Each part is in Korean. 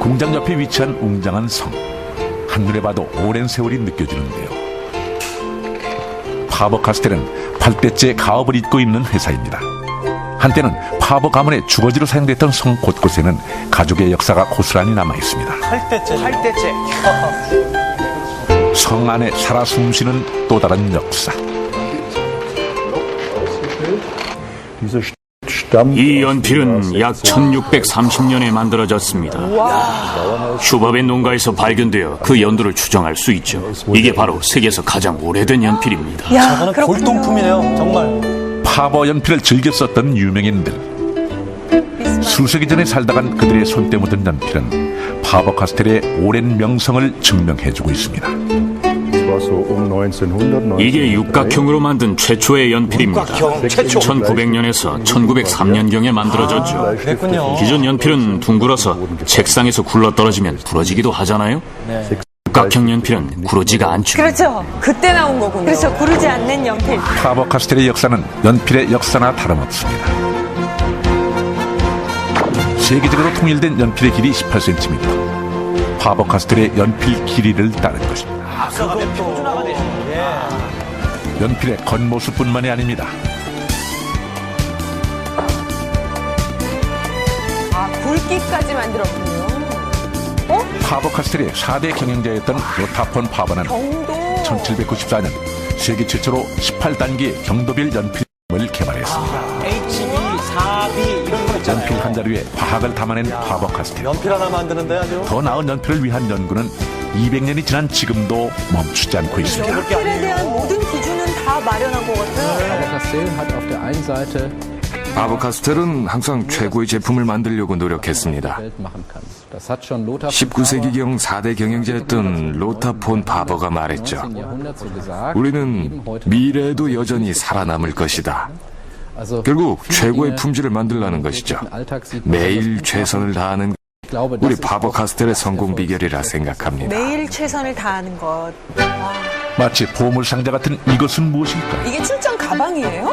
공장 옆에 위치한 웅장한 성. 한눈에 봐도 오랜 세월이 느껴지는데요. 파버 카스텔은 8대째 가업을 잇고 있는 회사입니다. 한때는 파버 가문의 주거지로 사용됐던 성 곳곳에는 가족의 역사가 고스란히 남아 있습니다. 할 때째. 할 때째. 성 안에 살아 숨쉬는 또 다른 역사. 이 연필은 약 1630년에 만들어졌습니다. 슈바벤 농가에서 발견되어 그 연도를 추정할 수 있죠. 이게 바로 세계에서 가장 오래된 연필입니다. 야. 골동품이네요. 정말. 파버 연필을 즐겨 썼던 유명인들. 수세기 전에 살다간 그들의 손때 묻은 연필은 파버 카스텔의 오랜 명성을 증명해주고 있습니다. 이게 육각형으로 만든 최초의 연필입니다. 육각형 최초. 1900년에서 1903년경에 만들어졌죠. 그랬군요. 기존 연필은 둥글어서 책상에서 굴러 떨어지면 부러지기도 하잖아요. 네. 육각형 연필은 구르지가 않죠. 그렇죠. 그때 나온 거군요. 그래서 구르지 않는 연필. 파버 카스텔의 역사는 연필의 역사나 다름없습니다. 세계적으로 통일된 연필의 길이 18cm. 파버 카스텔의 연필 길이를 따른 것입니다. 그거 표준화가 되셨는데. 예. 연필의 겉모습뿐만이 아닙니다. 아, 굵기까지 만들었군요. 파버 카스텔의 4대 경영자였던 로타폰 파버는 경도. 1794년 세계 최초로 18단계 경도별 연필을 개발했습니다. HB, 4B 이런 거 있잖아요. 연필 한 자루에 과학을 담아낸 파버 카스텔. 연필 하나 만드는데 아주. 더 나은 연필을 위한 연구는 200년이 지난 지금도 멈추지 않고 있습니다. 연필에 대한 모든 기준은 다 마련한 것 같아요. Seite 아버카스텔은 항상 최고의 제품을 만들려고 노력했습니다. Welt machen kann. Das hat schon Lothar 19세기경 4대 경영자였던 로타 폰 바버가 말했죠. 19. Jahrhundert so gesagt. 우리는 미래에도 여전히 살아남을 것이다. 결국 최고의 품질을 만들라는 것이죠. 매일 최선을 다하는 우리 auch 카스텔의 성공 비결이라 생각합니다. 매일 최선을 다하는 것. 마치 보물 상자 같은 이것은 무엇일까? 이게 출장 가방이에요?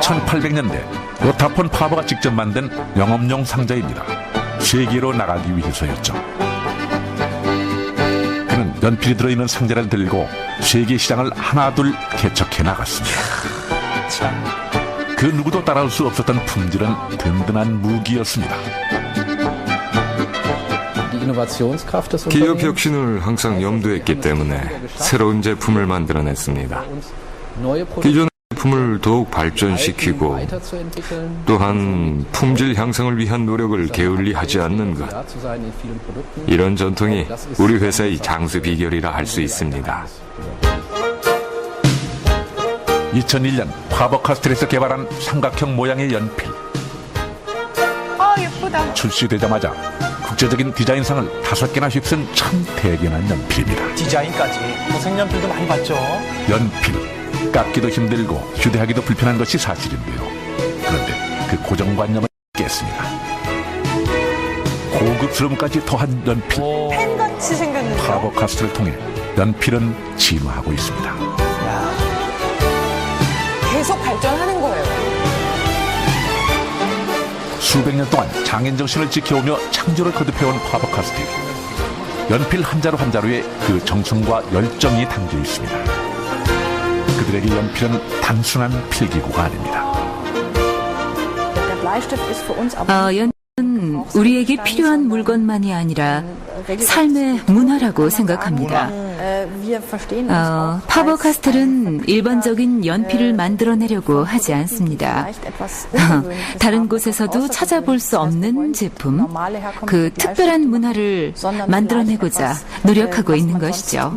1800년대 로타폰 파버가 직접 만든 영업용 상자입니다. 세계로 나가기 위해서였죠. 그는 연필이 들어있는 상자를 들고 세계 시장을 하나둘 개척해 나갔습니다. 그 누구도 따라올 수 없었던 품질은 든든한 무기였습니다. Die Innovationskraft des 기업 혁신을 항상 염두했기 때문에 새로운 제품을 만들어냈습니다. 기존의 제품을 더욱 발전시키고 또한 품질 향상을 위한 노력을 게을리 하지 않는 것. 이런 전통이 우리 회사의 장수 비결이라 할 수 있습니다. 2001년 파버 카스텔에서 개발한 삼각형 모양의 연필. 아, 예쁘다. 출시되자마자 국제적인 디자인상을 다섯 개나 휩쓴 참 대견한 연필입니다. 디자인까지. 뭐 색연필도 많이 봤죠. 연필 깎기도 힘들고 휴대하기도 불편한 것이 사실인데요. 그런데 그 고정관념을 깼습니다. 고급스러움까지 더한 연필 펜같이 생겼는데. 파버 카스트를 통해 연필은 진화하고 있습니다. 계속 발전하 수백 년 동안 장인 정신을 지켜오며 창조를 거듭해온 파버 카스텔. 연필 한 자루 한 자루에 그 정성과 열정이 담겨 있습니다. 그들에게 연필은 단순한 필기구가 아닙니다. 어, 연 은 우리에게 필요한 물건만이 아니라 삶의 문화라고 생각합니다. 어, 파버 카스텔은 일반적인 연필을 만들어내려고 하지 않습니다. 다른 곳에서도 찾아볼 수 없는 제품, 그 특별한 문화를 만들어내고자 노력하고 있는 것이죠.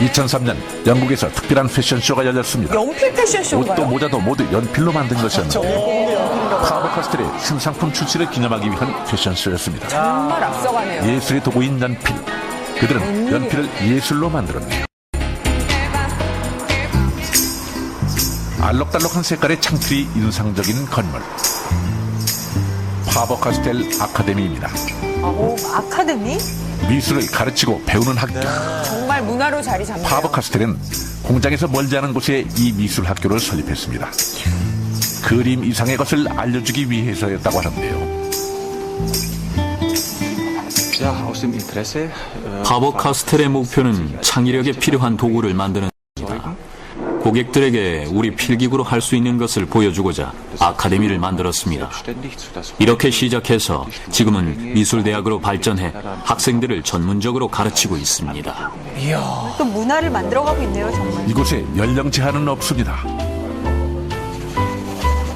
2003년 영국에서 특별한 패션쇼가 열렸습니다. 연필 옷도 패션쇼인가요? 모자도 모두 연필로 만든 것이었는데요. 파버 카스텔의 신상품 출시를 기념하기 위한 패션쇼였습니다. 정말 앞서가네요. 예술의 도구인 연필. 그들은 연필을 예술로 만들었네요. 알록달록한 색깔의 창틀이 인상적인 건물. 파버 카스텔 아카데미입니다. 오, 아카데미? 미술을 가르치고 배우는 학교. 정말 문화로 자리 잡네요. 파버 카스텔은 공장에서 멀지 않은 곳에 이 미술 학교를 설립했습니다. 그림 이상의 것을 알려주기 위해서였다고 하는데요. 파버 카스텔의 목표는 창의력에 필요한 도구를 만드는. 고객들에게 우리 필기구로 할 수 있는 것을 보여주고자 아카데미를 만들었습니다. 이렇게 시작해서 지금은 미술대학으로 발전해 학생들을 전문적으로 가르치고 있습니다. 또 문화를 만들어가고 있네요, 정말. 이곳에 연령 제한은 없습니다.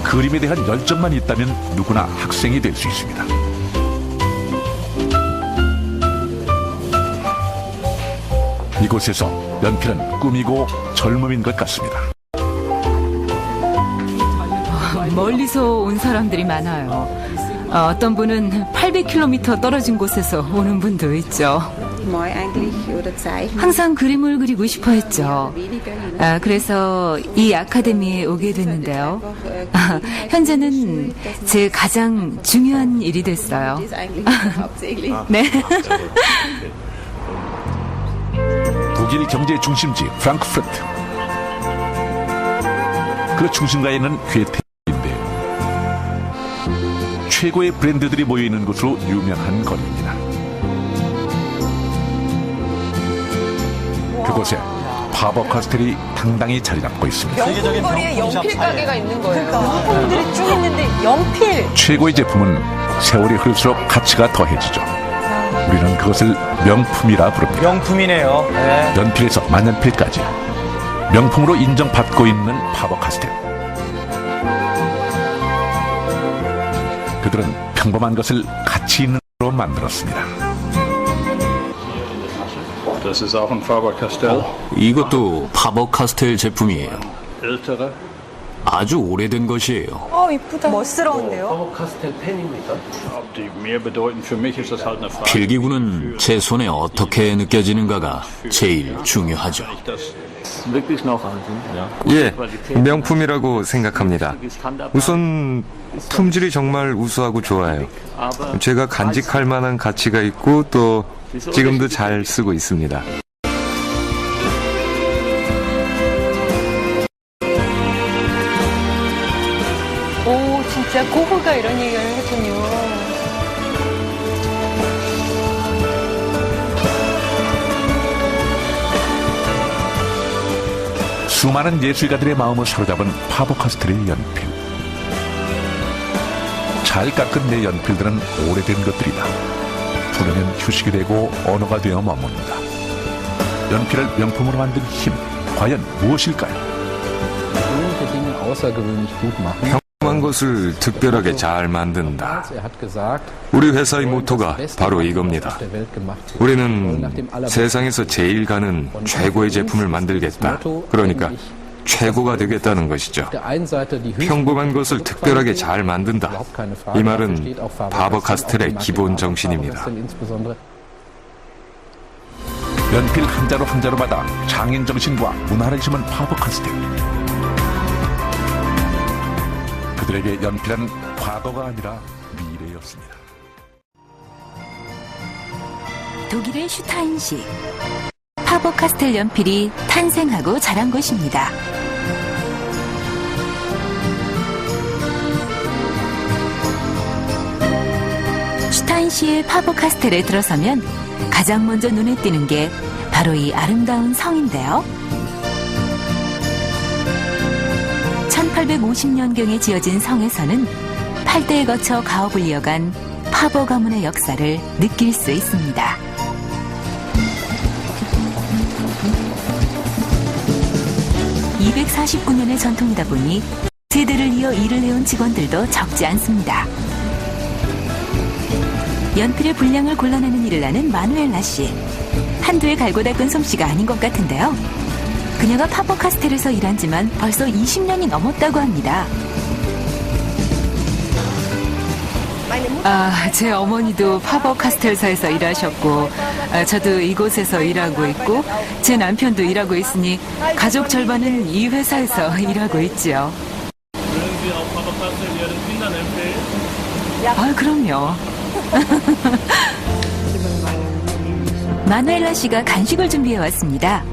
그림에 대한 열정만 있다면 누구나 학생이 될 수 있습니다. 이곳에서 연필은 꿈이고 젊음인 것 같습니다. 멀리서 온 사람들이 많아요. 어, 어떤 분은 800km 떨어진 곳에서 오는 분도 있죠. 항상 그림을 그리고 싶어 했죠. 아, 그래서 이 아카데미에 오게 됐는데요. 아, 현재는 제 가장 중요한 일이 됐어요. 네. 독일 경제 중심지 프랑크푸르트. 그 중심가에는 괴테인데요. 최고의 브랜드들이 모여 있는 곳으로 유명한 거리입니다. 그곳에 파버 카스텔이 당당히 자리 잡고 있습니다. 세계적인 거리에 명품 연필. 가게가 있는 거예요. 그러니까 명품들이 쭉 있는데 연필. 최고의 제품은 세월이 흐를수록 가치가 더해지죠. 우리는 그것을 명품이라 부릅니다. 명품이네요. 네. 연필에서 만연필까지 명품으로 인정받고 있는 파버 카스텔. 그들은 평범한 것을 가치 있는 으로 만들었습니다. Faber-Castell. 이것도 파버 카스텔 제품이에요. 아주 오래된 것이에요. 어, 이쁘다. 멋스러운데요? Ob die mehr bedeuten für mich, ist das halt eine Frage. 필기구는 제 손에 어떻게 느껴지는가가 제일 중요하죠. Ich das wirklich noch ja. 예, 명품이라고 생각합니다. 우선 품질이 정말 우수하고 좋아요. 제가 간직할 만한 가치가 있고 또 지금도 잘 쓰고 있습니다. 오, 진짜 고흐가 이런 얘기를 했군요. 수많은 예술가들의 마음을 사로잡은 파버 카스텔의 연필. 잘 깎은 내 연필들은 오래된 것들이다. 부르면 휴식이 되고 언어가 되어 머문다. 연필을 명품으로 만든 힘, 과연 무엇일까요? Gewöhnliche 평범한 것을 특별하게 잘 만든다. Er 우리 회사의 모토가 바로 이겁니다. 우리는 세상에서 제일 가는 최고의 제품을 만들겠다. 그러니까 최고가 되겠다는 것이죠. 평범한 것을 특별하게 잘 만든다. 이 말은 바버 카스텔의 기본 정신입니다. 연필 한 자루 한 자루마다 장인 정신과 문화를 심은 파버 카스텔. 그들에게 연필은 과거가 아니라 미래였습니다. 독일의 슈타인시. 파버 카스텔 연필이 탄생하고 자란 곳입니다. 슈타인시의 파버 카스텔에 들어서면 가장 먼저 눈에 띄는 게 바로 이 아름다운 성인데요. 1850년경에 지어진 성에서는 8대에 거쳐 가업을 이어간 파버 가문의 역사를 느낄 수 있습니다. (249년의) 전통이다 보니 세대를 이어 일을 해온 직원들도 적지 않습니다. 연필의 분량을 골라내는 일을 하는 마누엘라 씨. 한두해 갈고 닦은 솜씨가 아닌 것 같은데요. 그녀가 파버 카스텔에서 일한 지만 벌써 20년이 넘었다고 합니다. 아, 제 어머니도 파버 카스텔사에서 일하셨고, 아, 저도 이곳에서 일하고 있고, 제 남편도 일하고 있으니 가족 절반은 이 회사에서 일하고 있지요. 아, 그럼요. 마누엘라 씨가 간식을 준비해 왔습니다.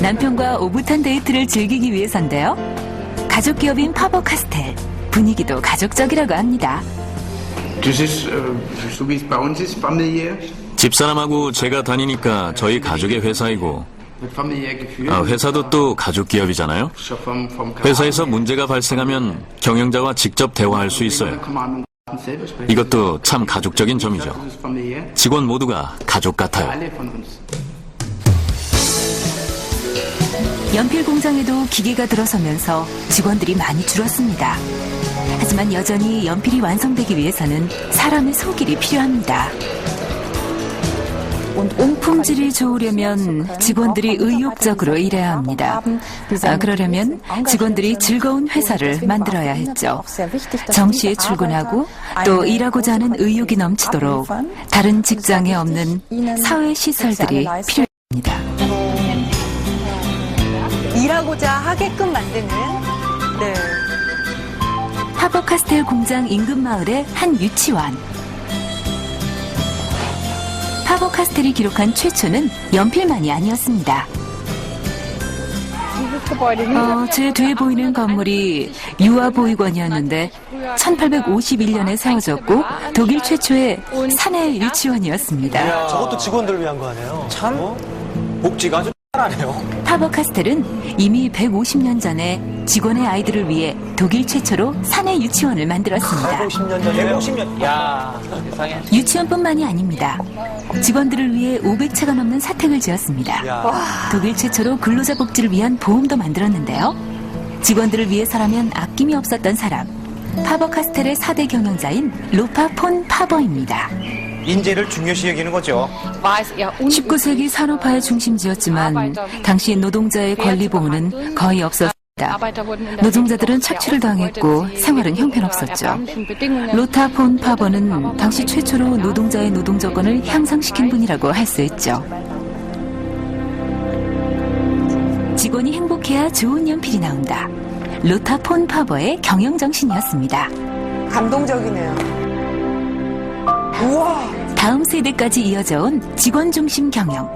남편과 오붓한 데이트를 즐기기 위해서인데요. 가족 기업인 파버 카스텔. 분위기도 가족적이라고 합니다. Familiär. 집사람하고 제가 다니니까 저희 가족의 회사이고. 아, 회사도 또 가족 기업이잖아요. 회사에서 문제가 발생하면 경영자와 직접 대화할 수 있어요. 이것도 참 가족적인 점이죠. 직원 모두가 가족 같아요. 연필 공장에도 기계가 들어서면서 직원들이 많이 줄었습니다. 하지만 여전히 연필이 완성되기 위해서는 사람의 손길이 필요합니다. 품질이 좋으려면 직원들이 의욕적으로 일해야 합니다. 아, 그러려면 직원들이 즐거운 회사를 만들어야 했죠. 정시에 출근하고 또 일하고자 하는 의욕이 넘치도록 다른 직장에 없는 사회 시설들이 필요합니다. 일하고자 하게끔 만드는. 네. 파버카스텔 공장 인근 마을의 한 유치원. 파버 카스텔이 기록한 최초는 연필만이 아니었습니다. 어, 제 뒤에 보이는 건물이 유아보육원이었는데 1851년에 세워졌고 독일 최초의 사내 유치원이었습니다. 이야, 저것도 직원들을 위한 거 아니에요? 참 복지가 아주. 파버 카스텔은 이미 150년 전에 직원의 아이들을 위해 독일 최초로 사내 유치원을 만들었습니다. 150년 전에 150년. 야, 세상에. 유치원뿐만이 아닙니다. 직원들을 위해 500채가 넘는 사택을 지었습니다. 야. 독일 최초로 근로자 복지를 위한 보험도 만들었는데요. 직원들을 위해서라면 아낌이 없었던 사람. 파버 카스텔의 4대 경영자인 로파 폰 파버입니다. 인재를 중요시 여기는 거죠. 19세기 산업화의 중심지였지만 당시 노동자의 권리 보호는 거의 없었습니다. 노동자들은 착취를 당했고 생활은 형편없었죠. 로타 폰 파버는 당시 최초로 노동자의 노동 조건을 향상시킨 분이라고 할 수 있죠. 직원이 행복해야 좋은 연필이 나온다. 로타 폰 파버의 경영 정신이었습니다. 감동적이네요. 다음 세대까지 이어져 온 직원 중심 경영.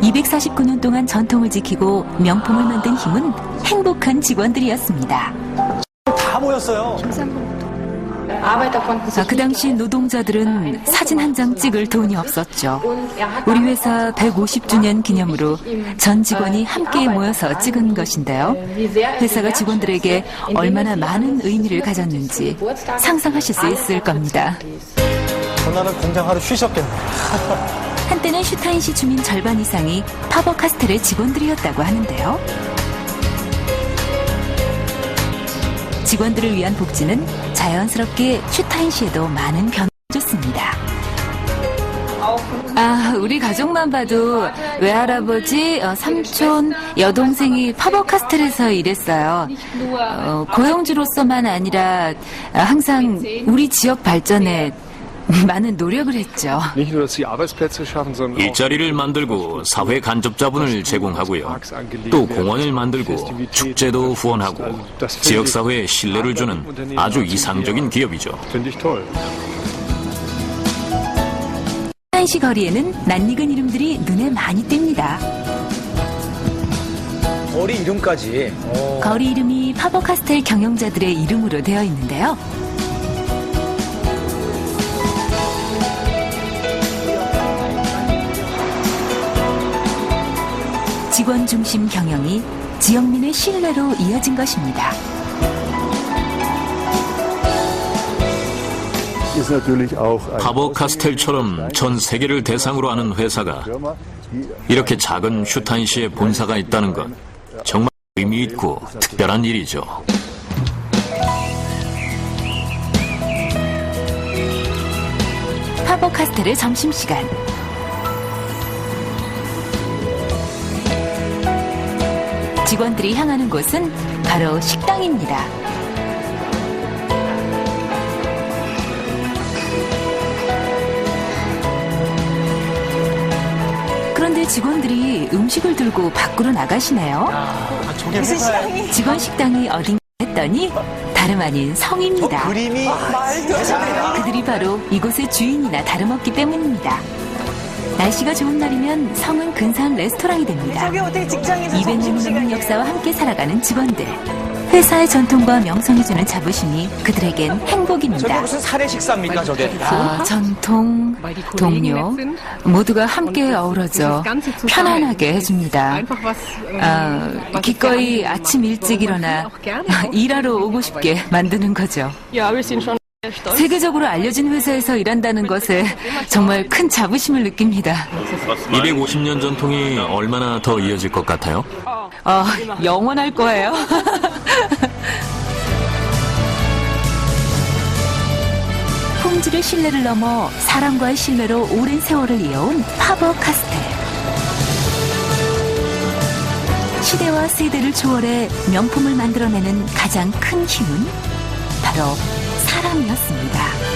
249년 동안 전통을 지키고 명품을 만든 힘은 행복한 직원들이었습니다. 다 모였어요. 아, 그 당시 노동자들은 사진 한 장 찍을 돈이 없었죠. 우리 회사 150주년 기념으로 전 직원이 함께 모여서 찍은 것인데요. 회사가 직원들에게 얼마나 많은 의미를 가졌는지 상상하실 수 있을 겁니다. 전날은 공장 하루 쉬셨겠네. 한때는 슈타인시 주민 절반 이상이 파버 카스텔의 직원들이었다고 하는데요. 직원들을 위한 복지는 자연스럽게 슈타인시에도 많은 변화를 줬습니다. 아, 우리 가족만 봐도 외할아버지, 어, 삼촌, 여동생이 파버카스텔에서 일했어요. 어, 고용주로서만 아니라 아, 항상 우리 지역 발전에 많은 노력을 했죠. 일자리를 만들고 사회 간접 자본을 제공하고요. 또 공원을 만들고 축제도 후원하고 지역 사회에 신뢰를 주는 아주 이상적인 기업이죠. 한시 거리에는 낯익은 이름들이 눈에 많이 띕니다. 거리 이름까지. 어. 거리 이름이 파버카스텔 경영자들의 이름으로 되어 있는데요. 직원 중심 경영이 지역민의 신뢰로 이어진 것입니다. 파버 카스텔처럼 전 세계를 대상으로 하는 회사가 이렇게 작은 슈타인시에 본사가 있다는 건 정말 의미 있고 특별한 일이죠. 파버 카스텔의 점심시간. 직원들이 향하는 곳은 바로 식당입니다. 그런데 직원들이 음식을 들고 밖으로 나가시네요. 아, 저게 회사에 직원 식당이 어딘가 했더니 다름 아닌 성입니다. 그림이 그들이 바로 이곳의 주인이나 다름없기 때문입니다. 날씨가 좋은 날이면 성은 근사한 레스토랑이 됩니다. 저게 어떻게 직장에서 200년 넘는 점심시간이에요? 역사와 함께 살아가는 직원들. 회사의 전통과 명성이 주는 자부심이 그들에겐 행복입니다. 저게 무슨 사내 식사입니까, 저게? 아, 전통, 동료 모두가 함께 어우러져 편안하게 해줍니다. 아, 기꺼이 아침 일찍 일어나 일하러 오고 싶게 만드는 거죠. 세계적으로 알려진 회사에서 일한다는 것에 정말 큰 자부심을 느낍니다. 250년 전통이 얼마나 더 이어질 것 같아요? 어, 영원할 거예요. 품질의 신뢰를 넘어 사람과의 신뢰로 오랜 세월을 이어온 파버 카스텔. 시대와 세대를 초월해 명품을 만들어내는 가장 큰 힘은 바로 사람이었습니다.